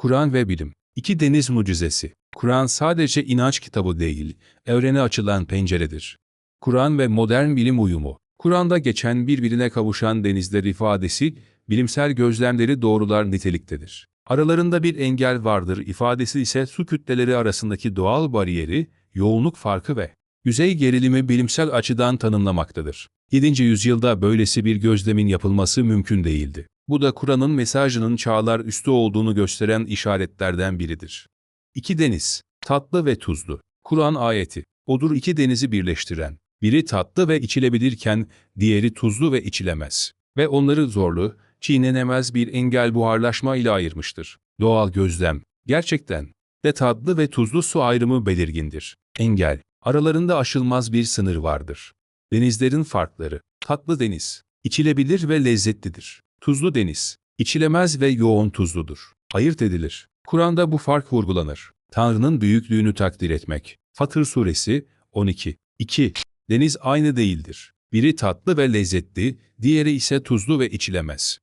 Kur'an ve bilim. İki deniz mucizesi. Kur'an sadece inanç kitabı değil, evrene açılan penceredir. Kur'an ve modern bilim uyumu. Kur'an'da geçen birbirine kavuşan denizler ifadesi, bilimsel gözlemleri doğrular niteliktedir. Aralarında bir engel vardır ifadesi ise su kütleleri arasındaki doğal bariyeri, yoğunluk farkı ve yüzey gerilimi bilimsel açıdan tanımlamaktadır. 7. yüzyılda böylesi bir gözlemin yapılması mümkün değildi. Bu da Kur'an'ın mesajının çağlar üstü olduğunu gösteren işaretlerden biridir. İki deniz, tatlı ve tuzlu. Kur'an ayeti, odur iki denizi birleştiren. Biri tatlı ve içilebilirken diğeri tuzlu ve içilemez. Ve onları zorlu, çiğnenemez bir engel buharlaşma ile ayırmıştır. Doğal gözlem, gerçekten de tatlı ve tuzlu su ayrımı belirgindir. Engel, aralarında aşılmaz bir sınır vardır. Denizlerin farkları, tatlı deniz, içilebilir ve lezzetlidir. Tuzlu deniz, içilemez ve yoğun tuzludur. Ayırt edilir. Kur'an'da bu fark vurgulanır. Tanrı'nın büyüklüğünü takdir etmek. Fatır Suresi 12. 2. Deniz aynı değildir. Biri tatlı ve lezzetli, diğeri ise tuzlu ve içilemez.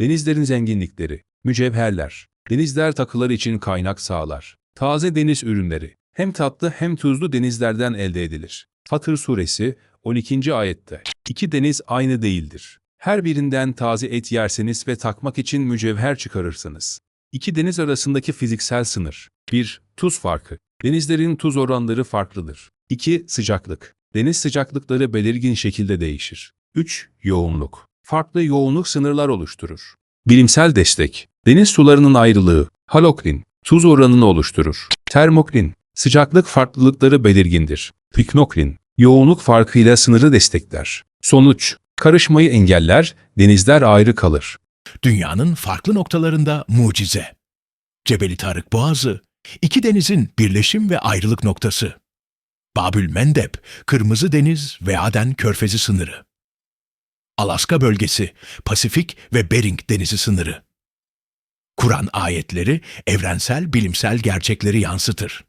Denizlerin zenginlikleri, mücevherler, denizler takılar için kaynak sağlar. Taze deniz ürünleri, hem tatlı hem tuzlu denizlerden elde edilir. Fatır Suresi 12. ayette. İki deniz aynı değildir. Her birinden taze et yerseniz ve takmak için mücevher çıkarırsınız. İki deniz arasındaki fiziksel sınır. 1. Tuz farkı. Denizlerin tuz oranları farklıdır. 2. Sıcaklık. Deniz sıcaklıkları belirgin şekilde değişir. 3. Yoğunluk. Farklı yoğunluk sınırlar oluşturur. Bilimsel destek. Deniz sularının ayrılığı. Halokrin. Tuz oranını oluşturur. Termokrin. Sıcaklık farklılıkları belirgindir. Piknokrin. Yoğunluk farkıyla sınırı destekler. Sonuç. Karışmayı engeller, denizler ayrı kalır. Dünyanın farklı noktalarında mucize. Cebeli Tarık Boğazı, iki denizin birleşim ve ayrılık noktası. Babül Mendeb, Kırmızı Deniz ve Aden Körfezi sınırı. Alaska bölgesi, Pasifik ve Bering Denizi sınırı. Kur'an ayetleri evrensel bilimsel gerçekleri yansıtır.